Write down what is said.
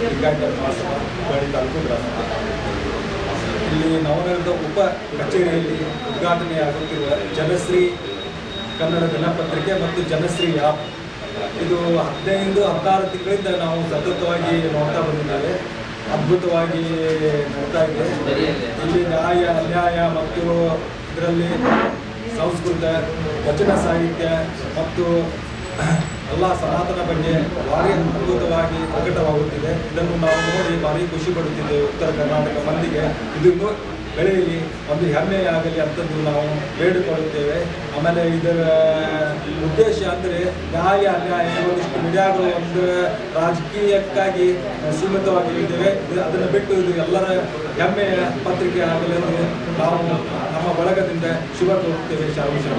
ಲಿಂಗಾಯತ ಮಹಾಸಭಾ ಹುಬ್ಬಳ್ಳಿ ತಾಲೂಕು ಗ್ರಾಮ ಇಲ್ಲಿ ನವನಗರದ ಉಪ ಕಚೇರಿಯಲ್ಲಿ ಉದ್ಘಾಟನೆಯಾಗುತ್ತಿರುವ ಜನಶ್ರೀ ಕನ್ನಡ ದಿನಪತ್ರಿಕೆ ಮತ್ತು ಜನಶ್ರೀ ಆ್ಯಪ್ ಇದು ಹದಿನೈದು, ಹದಿನಾರು ತಿಂಗಳಿಂದ ನಾವು ಸತತವಾಗಿ ನೋಡ್ತಾ ಬಂದಿದ್ದೇವೆ. ಅದ್ಭುತವಾಗಿ ನೋಡ್ತಾ ಇದೆ. ಇಲ್ಲಿ ನ್ಯಾಯ, ಅನ್ಯಾಯ ಮತ್ತು ಇದರಲ್ಲಿ ಸಂಸ್ಕೃತ, ವಚನ ಸಾಹಿತ್ಯ ಮತ್ತು ಎಲ್ಲ ಸನಾತನ ಬಗ್ಗೆ ಭಾರಿ ಅದ್ಭುತವಾಗಿ ಪ್ರಕಟವಾಗುತ್ತಿದೆ. ಇದನ್ನು ನಾವು ನೋಡಿ ಭಾರಿ ಖುಷಿ ಪಡುತ್ತಿದ್ದೇವೆ. ಉತ್ತರ ಕರ್ನಾಟಕ ಮಂದಿಗೆ. ಇದನ್ನು ಬೆಳೆಯಲಿ, ಒಂದು ಹೆಮ್ಮೆಯಾಗಲಿ ಅಂತಂದು ನಾವು ಬೇಡಿಕೊಳ್ಳುತ್ತೇವೆ. ಆಮೇಲೆ ಇದರ ಉದ್ದೇಶ ಅಂದರೆ ನ್ಯಾಯ, ಅನ್ಯಾಯ ಒಂದಿಷ್ಟು ಮೀಡಿಯಾಗಳು ಒಂದು ರಾಜಕೀಯಕ್ಕಾಗಿ ಸೀಮಿತವಾಗಿದ್ದೇವೆ ಅದನ್ನು ಬಿಟ್ಟು ಇದು ಎಲ್ಲರ ಹೆಮ್ಮೆಯ ಪತ್ರಿಕೆ ಆಗಲೆಂದು ನಾವು ನಮ್ಮ ಬಳಗದಿಂದ ಶುಭ ಕೋರುತ್ತೇವೆ. ಶರಣ.